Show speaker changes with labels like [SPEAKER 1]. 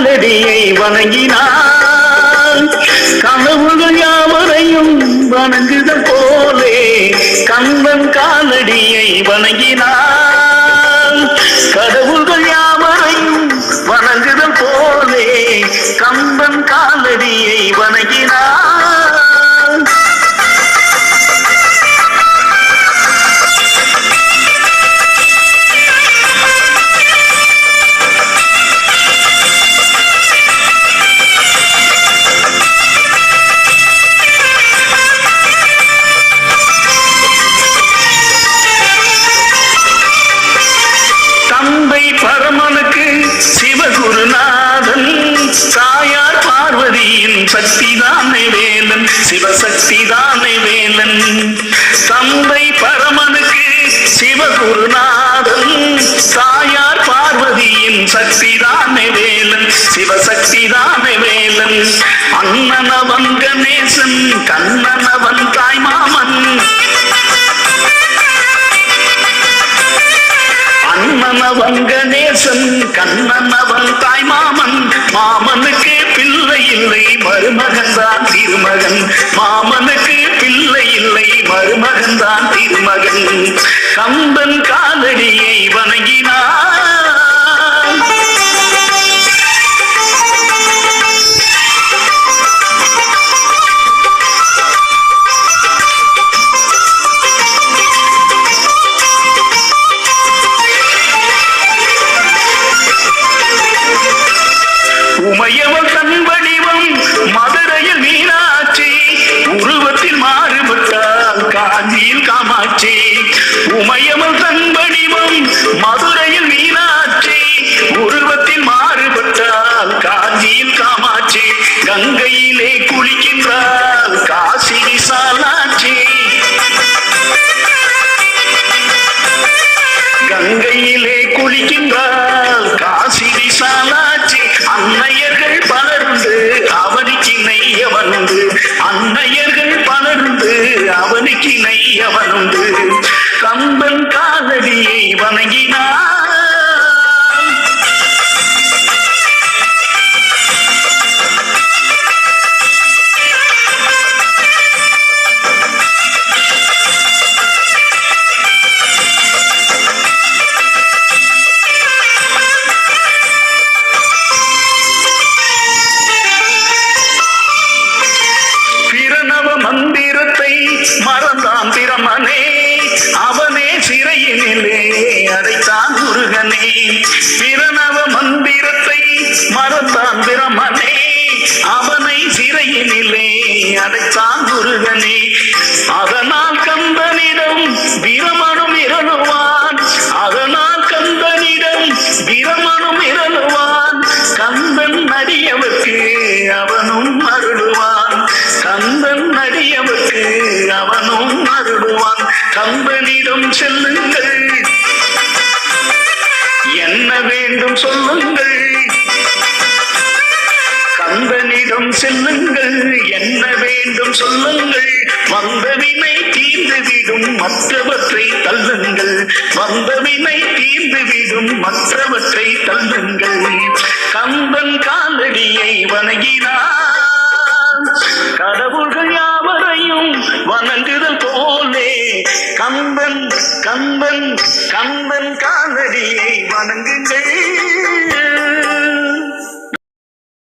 [SPEAKER 1] காலடியை வணங்கினான். கனவுகள் யாவரையும் வணங்குத போலே கந்தன் காலடியை வணங்கினான். தந்தை பரமனுக்கு சிவகுருநாதன் தாயார் பார்வதியின் சக்தி தானே வேலன் சிவசக்தி தானே வேலன். அண்ணனவன் கணேசன் கண்ணனவன் தாய் மாமன் அண்ணனவன் கணேசன் கண்ணனவன் தாய் மாமன் மாமனுக்கு பிள்ளை இல்லை மருமகன் தான் திருமகன். மாமனுக்கு கம்பன் காலடியை கங்கையிலே குளிக்கின்றால் காசி விசாலாட்சி கங்கையிலே குளிக்கின்றால் காசி விசாலாட்சி அன்னையர்கள் பலர்ந்து அவனுக்கு நெய்ய வந்து மறந்தான் அவனை சிறையினிலே அடைத்தான் முருகனே. அதனால் கந்தனிடம் பிரமனும் இரணுவான் அதனால் கந்தனிடம் பிரமனும் இரணுவான் கந்தன் அடியவர்க்கு அவனும் அருளுவான். கந்தன் அடியவர்க்கு அவனும் அருளுவான். கந்தனிடம் செல்லுங்கள். என்ன வேண்டும் சொல்லுங்கள். செல்லுங்கள் என்ன வேண்டும் சொல்லுங்கள். வந்த வினை தீர்ந்துவிடும் மற்றவற்றை தள்ளுங்கள். வந்த வினை தீர்ந்துவிடும் மற்றவற்றை தள்ளுங்கள். கந்தன் காலடியை வணங்கினார் கடவுள்கள் யாவரையும் வணங்குதல் போலே. கந்தன் கந்தன் கந்தன் காலடியை வணங்குங்கள்.